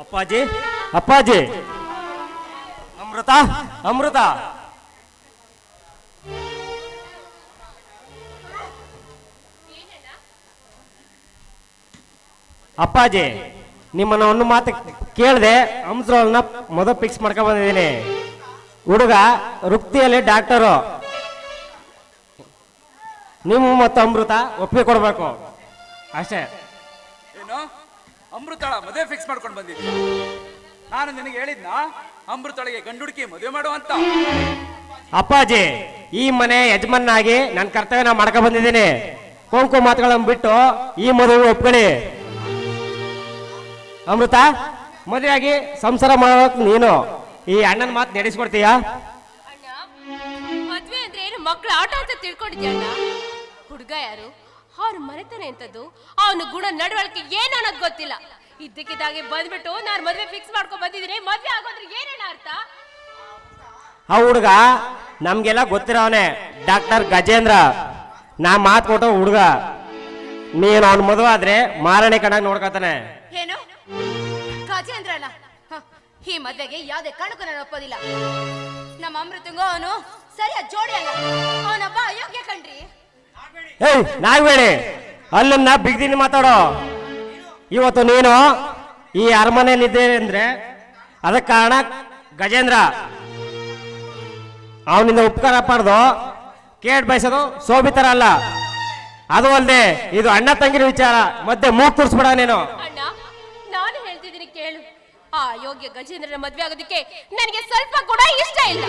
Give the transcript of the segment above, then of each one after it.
ಅಪ್ಪಾಜಿ? ಅಪ್ಪಾಜಿ. ಅಮೃತ? ಅಮೃತ. ಅಪ್ಪಾಜಿ ನಿಮ್ಮನ್ನ ಒಂದು ಮಾತು ಕೇಳಿದೆ ಹಂಸರನ್ನ ಮೊದಲು ಫಿಕ್ಸ್ ಮಾಡ್ಕೊಂಡ್ ಬಂದಿದ್ದೀನಿ. ಹುಡುಗ ವೃತ್ತಿಯಲ್ಲಿ ಡಾಕ್ಟರು ನೀವು ಮತ್ತು ಅಮೃತ ಒಪ್ಪಿಗೆ ಕೊಡಬೇಕು. ಅಷ್ಟೇ. ಏನು? ಅಮೃತಳ ಮದುವೆ ಫಿಕ್ಸ್ ಮಾಡ್ಕೊಂಡು ಬಂದಿದ್ದೆ. ನಾನು ನಿನಗೆ ಹೇಳಿದ್ನಾ ಅಮೃತಳಿಗೆ ಗಂಡುಡುಕಿ ಮದುವೆ ಮಾಡುವಂತ ಅಪ್ಪಾಜಿ ಈ ಮನೆ ಯಜಮಾನಾಗಿ ನನ್ನ ನಾ ಮಾಡ್ಕೊ ಬಂದಿದ್ದೀನಿ. ಕೊಂಕು ಮಾತುಗಳನ್ನು ಬಿಟ್ಟು ಈ ಮದುವೆ ಒಪ್ಕೊಳ್ಳಿ. ಅಮೃತ ಮದುವೆಯಾಗಿ ಸಂಸಾರ ಮಾಡೋಕ್ ನೀನು ಈ ಅಣ್ಣನ ಮಾತು ನಡೆಸ್ಕೊಡ್ತೀಯ? ಅಣ್ಣ ಮದ್ವೆ ಅಂದ್ರೆ ಏನು? ಮಕ್ಳ ಆಟ ಅಂತ ತಿಳ್ಕೊಂಡಿದ್ಯಾ ಅಣ್ಣ? ಹುಡುಗ ಯಾರು? ಅವ್ರ ಮನೆತನ ಎಂತದ್ದು ಅವನ ಗುಣ ನಡವಳಿಕೆ ಏನು ಅನ್ನೋದು ಗೊತ್ತಿಲ್ಲ. ಇದ್ದಕ್ಕಿದ್ದಾಗೆ ಬಂದ್ಬಿಟ್ಟು ನಾನು ಮದ್ವೆ ಫಿಕ್ಸ್ ಮಾಡ್ಕೊಂಡ್ ಬಂದಿದ್ದೀನಿ. ಮದ್ವೆ ಆಗೋದ್ರೆ ಏನೇನ ಅರ್ಥ? ಆ ಹುಡುಗ ನಮ್ಗೆಲ್ಲ ಗೊತ್ತಿರೋವನೆ. ಡಾಕ್ಟರ್ ಗಜೇಂದ್ರ ನಾ ಮಾತು ಕೊಟ್ಟು ಹುಡುಗ. ನೀನು ಅವ್ನ ಮದುವೆ ಆದ್ರೆ ಮಾರಣೆ ಕಣಾಗ ನೋಡ್ಕೊತಾನೆ. ಏನು? ಗಜೇಂದ್ರನ? ಹ, ಈ ಮದ್ವೆಗೆ ಯಾವ್ದೇ ಕಾರಣಕ್ಕೂ ನಾನು ಒಪ್ಪೋದಿಲ್ಲ. ನಮ್ಮ ಅಮೃತಂಗೋ ಅವನು ಸರಿಯಾದ ಜೋಡಿ ಅಲ್ಲ ಅವನೊಬ್ಬ ಅಯೋಗ್ಯ ಕಣ್ರಿ. ಏಯ್ ನಾಗವೇಣಿ ಅಲ್ಲನ್ನ ಬಿಗ್ದೀನಿ ಮಾತಾಡೋ. ಇವತ್ತು ನೀನು ಈ ಅರಮನೆಯಲ್ಲಿದ್ದೆ ಅಂದ್ರೆ ಅದಕ್ಕೆ ಕಾರಣ ಗಜೇಂದ್ರ. ಅವನಿಂದ ಉಪಕಾರ ಪಡೆದು ಕೇಟ್ ಬಯಸೋದು ಸೋಬಿತರ ಅಲ್ಲ. ಅದು ಅಲ್ಲದೆ ಇದು ಅಣ್ಣ ತಂಗಿನ ವಿಚಾರ, ಮತ್ತೆ ಮೂಗ್ ತುರ್ಸ್ಬಿಡ ನೀನು. ನಾನು ಕೇಳು. ಆ ಯೋಗ್ಯ ಗಜೇಂದ್ರನ ಮದ್ವೆ ಆಗೋದಕ್ಕೆ ನನಗೆ ಸ್ವಲ್ಪ ಕೂಡ ಇಷ್ಟ ಇಲ್ಲ.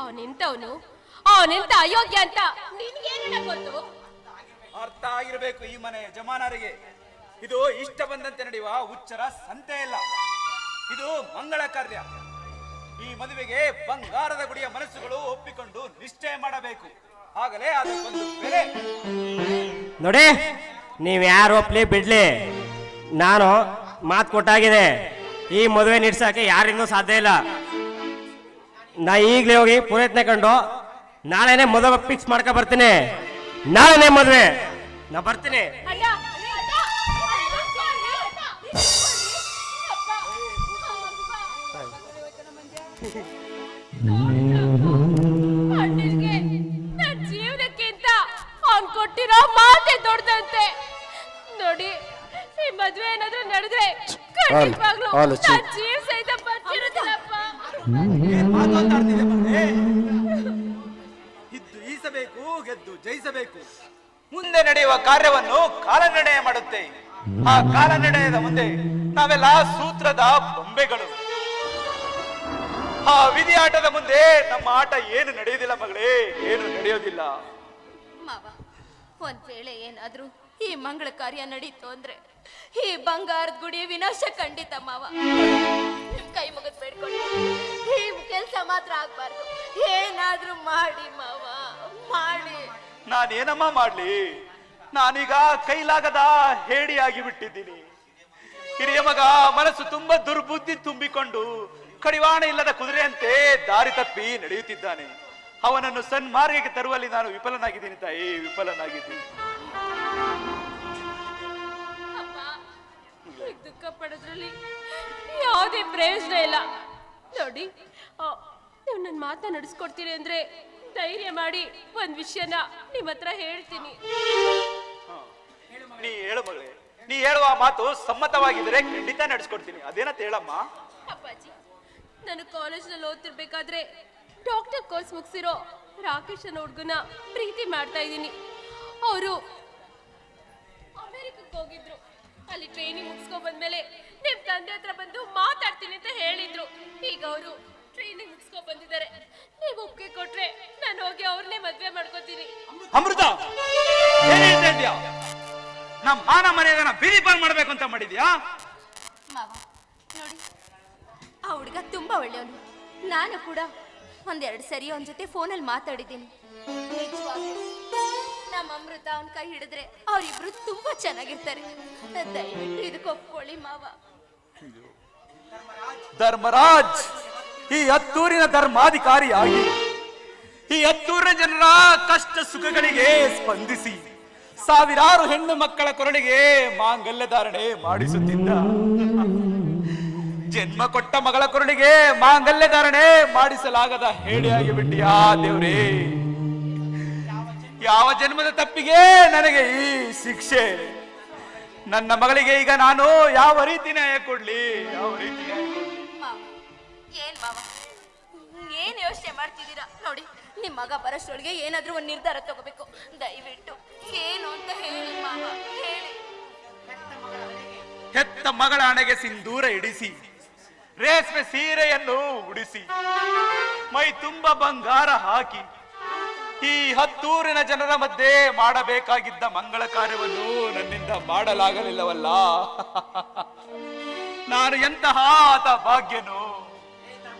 ಅವನೆಂತವನು ಅವನೆಂತ ಅಯೋಗ್ಯ ಅಂತ ನಿನ್ಗೇನ ಗೊತ್ತು? ಅರ್ಥ ಆಗಿರಬೇಕು ಈ ಮನೆ ಯಜಮಾನರಿಗೆ. ಇದು ಇಷ್ಟ ಬಂದಂತೆ ನಡೆಯುವ ಹುಚ್ಚರ ಸಂತೆ ಇಲ್ಲ ಇದು ಮಂಗಳ ಕಾರ್ಯ. ಈ ಮದುವೆಗೆ ಬಂಗಾರದ ಗುಡಿಯ ಮನಸ್ಸುಗಳು ಒಪ್ಪಿಕೊಂಡು ನಿಶ್ಚಯ ಮಾಡಬೇಕು. ಆಗಲೇ ಅದಕ್ಕೊಂದು ಬೆಲೆ. ನೋಡಿ ನೀವ್ ಯಾರು ಒಪ್ಲಿ ಬಿಡ್ಲಿ. ನಾನು ಮಾತು ಕೊಟ್ಟಾಗಿದೆ. ಈ ಮದುವೆ ನಿಡ್ಸಕ್ಕೆ ಯಾರಿಂದೂ ಸಾಧ್ಯ ಇಲ್ಲ. ನಾ ಈಗಲೇ ಹೋಗಿ ಪ್ರಯತ್ನ ಕಂಡು ನಾಳೆನೆ ಮದುವೆ ಫಿಕ್ಸ್ ಮಾಡ್ಕೊ ಬರ್ತೀನಿ. ನಾಳೆನೆ ಮದುವೆ. ನಾ ಬರ್ತೀನಿ. ಜೀವನಕ್ಕಿಂತ ಅವ್ನ್ ಕೊಟ್ಟಿರೋ ಮಾತೆ ದೊಡ್ಡದಂತೆ. ನೋಡಿ ಈ ಮದ್ವೆ ಏನಾದ್ರೂ ನಡೆದ್ರೆ ಖಂಡಿತವಾಗ್ಲೂ ಜೀವ ಸಹಿತ ಬರ್ತಿರೋದಿಲ್ಲಪ್ಪ. ಜಯಿಸಬೇಕು. ಮುಂದೆ ನಡೆಯುವ ಕಾರ್ಯವನ್ನು ಕಾಲನಿರ್ಣಯ ಮಾಡುತ್ತೆ. ಆ ಕಾಲನಿರ್ಣಯದ ಮುಂದೆ ನಾವೆಲ್ಲ ಸೂತ್ರದ ಬೊಂಬೆಗಳು. ಆ ವಿಧಿಯಾಟದ ಮುಂದೆ ನಮ್ಮ ಆಟ ಏನು ನಡೆಯುವುದಿಲ್ಲ ಮಗಳೇ, ಏನು ನಡೆಯೋದಿಲ್ಲ. ಮಾವ, ಒಂದ್ ವೇಳೆ ಏನಾದ್ರೂ ಈ ಮಂಗಳ ಕಾರ್ಯ ನಡೀತು ಅಂದ್ರೆ ಈ ಬಂಗಾರದ ಗುಡಿ ವಿನಾಶ ಖಂಡಿತ ಮಾವ. ನಿಮ್ ಕೈ ಮುಗಿದ್ ಬೇಡ್ಕೊಂಡು ಈ ಕೆಲ್ಸ ಮಾತ್ರ ಆಗ್ಬಾರ್ದು. ಏನಾದ್ರೂ ಮಾಡಿ ಮಾವ. ಮಾಡಿ. ನಾನೇನಮ್ಮ ಮಾಡ್ಲಿ? ನಾನೀಗ ಕೈಲಾಗದ ಆಗಿ ಬಿಟ್ಟಿದ್ದೀನಿ. ಹಿರಿಯ ಮಗ ಮನಸ್ಸು ತುಂಬಾ ದುರ್ಬುದ್ಧಿ ತುಂಬಿಕೊಂಡು ಕಡಿವಾಣ ಇಲ್ಲದ ಕುದುರೆಯಂತೆ ದಾರಿ ತಪ್ಪಿ ನಡೆಯುತ್ತಿದ್ದಾನೆ. ಅವನನ್ನು ಸನ್ಮಾರ್ಗಕ್ಕೆ ತರುವಲ್ಲಿ ನಾನು ವಿಫಲನಾಗಿದ್ದೀನಿ ತಾಯಿ ವಿಫಲನಾಗಿದ್ದೀನಿ. ದುಃಖ ಪಡೋದ್ರಲ್ಲಿ ಯಾವುದೇ ಪ್ರಯೋಜನ ಇಲ್ಲ. ನೋಡಿ ನೀವು ನನ್ನ ಮಾತನ್ನ ನಡೆಸ್ಕೊಡ್ತೀರಿ ಅಂದ್ರೆ ಧೈರ್ಯ ಮಾಡಿ ಒಂದ್ ವಿಷಯನ ನಿಮ್ಮ ಹತ್ರ ಹೇಳ್ತೀನಿ. ನೀ ಹೇಳು ಮಗಳೇ. ನೀ ಹೇಳುವ ಮಾತು ಸಮ್ಮತವಾಗಿದ್ರೆ ಖಂಡಿತ ನಡೆಸ್ಕೊಡ್ತೀನಿ. ಅದೇನಂತ ಹೇಳಮ್ಮ? ಅಪ್ಪಾಜಿ ನಾನು ಕಾಲೇಜ್ನಲ್ಲಿ ಓದ್ತಿರ್ಬೇಕಾದ್ರೆ ಡಾಕ್ಟರ್ ಕೋರ್ಸ್ ಮುಗಿಸಿರೋ ರಾಕೇಶ್ ಅನ್ನೋ ಹುಡುಗನ ಪ್ರೀತಿ ಮಾಡ್ತಾ ಇದ್ದೀನಿ. ಅವರು ಅಮೆರಿಕಕ್ಕೆ ಹೋಗಿದ್ರು. ಅಲ್ಲಿ ಟ್ರೈನಿಂಗ್ ಮುಗಿಸ್ಕೊಂಡ್ ಬಂದ್ಮೇಲೆ ನಿಮ್ ತಂದೆ ಹತ್ರ ಬಂದು ಮಾತಾಡ್ತೀನಿ ಅಂತ ಹೇಳಿದ್ರು. ಈಗ ಅವರು ಟ್ರೈನಿಂಗ್ ಮುಗಿಸ್ಕೊ ಬಂದಿದ್ದಾರೆ. ನೀವು ಒಪ್ಪಿಗೆ ಕೊಟ್ರೆ ನಾನು ಹೋಗಿ ಅವ್ರನ್ನೇ ಮದ್ವೆ ಮಾಡ್ಕೋತೀನಿ. ಅಮೃತ ಏನ್ ಹೇಳ್ತಾ ಇದ್ಯಾ ನಮ್ಮ ಮಾನ ಮರ್ಯಾದನ ಬೀದಿ ಪಾಲ್ ಮಾಡ್ಬೇಕು ಅಂತ ಮಾಡಿದ್ಯಾ? ಮಾವ ನೋಡಿ ಆ ಹುಡುಗ ತುಂಬಾ ಒಳ್ಳೆಯವನು. ನಾನು ಕೂಡ ಒಂದೆರಡು ಸರಿ ಅವನ ಜೊತೆ ಫೋನಲ್ಲಿ ಮಾತಾಡಿದ್ದೀನಿ. ನಿಜವಾಗ್ಲೂ ನಮ್ಮ ಅಮೃತ ಅವನ ಕೈ ಹಿಡಿದ್ರೆ ಅವರಿಬ್ರು ತುಂಬಾ ಚೆನ್ನಾಗಿರ್ತಾರೆ. ದಯವಿಟ್ಟು ಇದಕ್ಕೆ ಒಪ್ಕೊಳ್ಳಿ ಮಾವ. ಧರ್ಮರಾಜ್! ಈ ಹತ್ತೂರಿನ ಧರ್ಮಾಧಿಕಾರಿಯಾಗಿ, ಈ ಹತ್ತೂರಿನ ಜನರ ಕಷ್ಟ ಸುಖಗಳಿಗೆ ಸ್ಪಂದಿಸಿ ಸಾವಿರಾರು ಹೆಣ್ಣು ಮಕ್ಕಳ ಕೊರಳಿಗೆ ಮಾಂಗಲ್ಯ ಧಾರಣೆ ಮಾಡಿಸುತ್ತಿದ್ದ. ಜನ್ಮ ಕೊಟ್ಟ ಮಗಳ ಕೊರಳಿಗೆ ಮಾಂಗಲ್ಯ ಧಾರಣೆ ಮಾಡಿಸಲಾಗದ ಹೇಳಿಯಾಗಿ ಬಿಟ್ಟಿಯಾ ದೇವ್ರೇ? ಯಾವ ಜನ್ಮದ ತಪ್ಪಿಗೆ ನನಗೆ ಈ ಶಿಕ್ಷೆ? ನನ್ನ ಮಗಳಿಗೆ ಈಗ ನಾನು ಯಾವ ರೀತಿ ನ್ಯಾಯ ಕೊಡ್ಲಿ? ಯಾವ ರೀತಿ ಏನ್ ಮಾವ? ಏನ್ ಯೋಚನೆ ಮಾಡ್ತಿದ್ದೀರಾ? ನೋಡಿ, ನಿಮ್ ಮಗ ಬರೋಷ್ಟೊಳಗೆ ಏನಾದ್ರೂ ಒಂದ್ ನಿರ್ಧಾರ ತಗೋಬೇಕು. ದಯವಿಟ್ಟು ಏನು ಅಂತ ಹೇಳಿ ಮಾವ, ಹೇಳಿ. ಹೆತ್ತ ಮಗಳ ಹಣೆಗೆ ಸಿಂಧೂರ ಇಡಿಸಿ, ರೇಷ್ಮೆ ಸೀರೆಯನ್ನು ಉಡಿಸಿ, ಮೈ ತುಂಬ ಬಂಗಾರ ಹಾಕಿ, ಈ ಹತ್ತೂರಿನ ಜನರ ಮಧ್ಯೆ ಮಾಡಬೇಕಾಗಿದ್ದ ಮಂಗಳ ಕಾರ್ಯವನ್ನು ನನ್ನಿಂದ ಮಾಡಲಾಗಲಿಲ್ಲವಲ್ಲ. ನಾನು ಎಂತಹ ಆತ ಭಾಗ್ಯನು?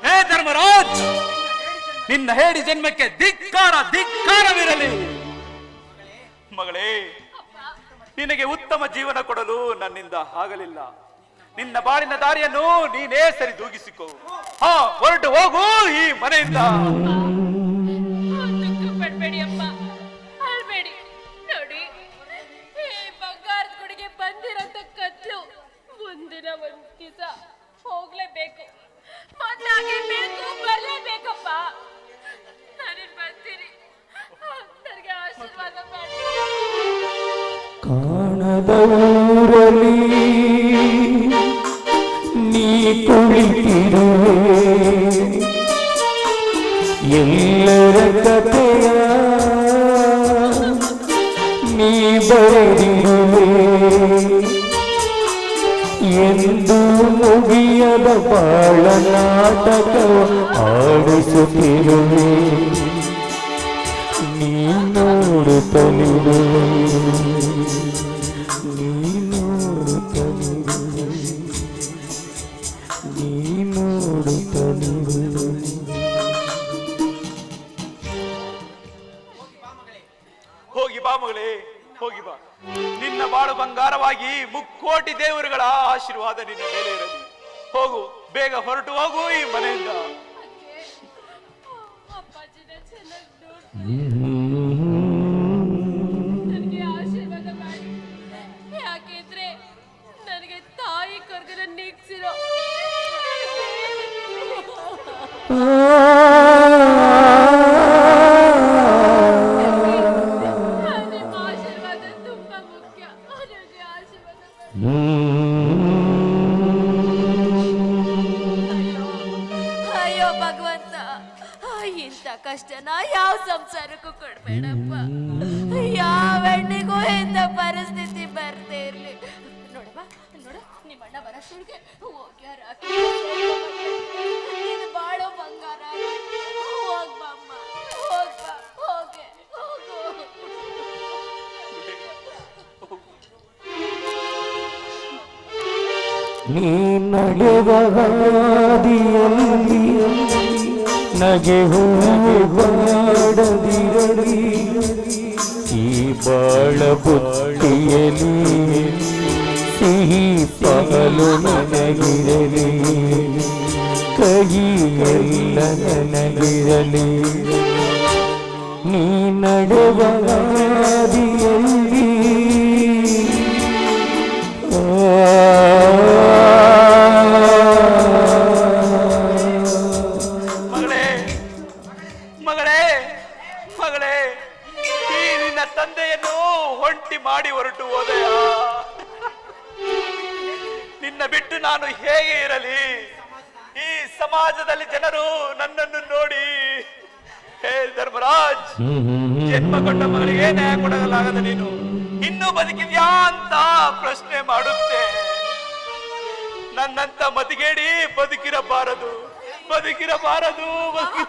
ಹೇ ಧರ್ಮರಾಜ್, ನಿನ್ನ ಹೇಳಿ ಜನ್ಮಕ್ಕೆ ಧಿಕ್ಕಾರ, ಧಿಕ್ಕಾರವಿರಲಿ. ಮಗಳೇ, ನಿನಗೆ ಉತ್ತಮ ಜೀವನ ಕೊಡಲು ನನ್ನಿಂದ ಆಗಲಿಲ್ಲ. ನಿನ್ನ ಬಾಳಿನ ದಾರಿಯನ್ನು ನೀನೇ ಸರಿ ದೂಗಿಸಿಕೋ ಹಾ, ಹೊರಟು ಹೋಗು ಈ ಮನೆಯಿಂದ. ಪಡ್ಬೇಡಿ ಅಪ್ಪ ಬಂದಿರೋಂಥ ಕತ್ಲು ಮುಂದಿನ ಒಂದ್ ದಿವಸ ಹೋಗ್ಲೇಬೇಕು. ಮೊದ್ಲಾಗಿ ಬೇಕು ಬರ್ಲೇಬೇಕಪ್ಪ ನಾನು ಬರ್ತೀನಿ ನನಗೆ ಆಶೀರ್ವಾದ ಮಾಡಿ. ಕಾಣದ ಊರಲಿ ನೀ ಕುಳಿತಿರುವೆ ಎಲ್ಲರ ಕಥೆಯ ನೀ ಬರೆದಿರುವೆ. ಎಂದು ಮುಗಿಯದ ಬಾಳ ನಾಟಕ ಆಡಿಸುತ್ತಿರುವೆ. ನೀ ನೋಡುತ್ತಲಿರು ನೀ. ನೋಡುತ್ತಲಿರುವೆ ನೀ. ನೋಡುತ್ತಲಿರುವೆ ಹೋಗಿ ಬಾ ಮಗಳೇ, ಹೋಗಿ ಬಾ. ನಿನ್ನ ಬಾಳು ಬಂಗಾರವಾಗಿ ಮುಕ್ಕೋಟಿ ದೇವರುಗಳ ಆಶೀರ್ವಾದ ನಿನ್ನ ಮೇಲೆ ಇರಲಿ. ಹೋಗು ಬೇಗ ಹೊರಟು ಹೋಗು ಈ ಮನೆಯಿಂದ. ಕೊಡ್ಬೇಡಪ್ಪ ಯಾವ ಹೆಣ್ಣಿಗೂ ಇಂಥ ಪರಿಸ್ಥಿತಿ ಬರ್ದೇ ಇರ್ಲಿ. ನೋಡಪ್ಪ ನೋಡ ನಿಮ್ಮ ಅಣ್ಣ ಬರೋಷ್ಟೊಳಗೆ ಹೋಗ್ಯಾರ ನೀನು ಬಾಳೋ ಬಂಗಾರ. ಹೋಗ್ಬಮ್ಮ ಹೋಗ್ಬಾ ಹೋಗೆ ಹೋಗು ನೀ ನಡೆವ ಹಾದಿಯಲ್ಲಿ ನಗೆ ಹೂವು ಬಾಡದಿರಲಿ ಈ ಬಾಳ ಬುಟ್ಟಿಯಲಿ ಸಿಹಿ ಪಗಲು ನನಗಿರಲಿ. ಕಹಿಯಲ್ಲ ನನಗಿರಲಿ. ನೀ ನಡೆವ ನಾನು ಹೇಗೆ ಇರಲಿ? ಈ ಸಮಾಜದಲ್ಲಿ ಜನರು ನನ್ನನ್ನು ನೋಡಿ ಹೇ ಧರ್ಮರಾಜ್ ಜನ್ಮ ಕೊಟ್ಟ ಮಗಳಿಗೆ ನ್ಯಾಯ ಕೊಡಲಾಗದ ನೀನು. ಇನ್ನೂ ಬದುಕಿದ್ಯಾ ಅಂತ ಪ್ರಶ್ನೆ ಮಾಡುತ್ತೆ. ನನ್ನಂತ ಮತಿಗೇಡಿ ಬದುಕಿರಬಾರದು ಬದುಕಿರಬಾರದು. ಬದುಕಿ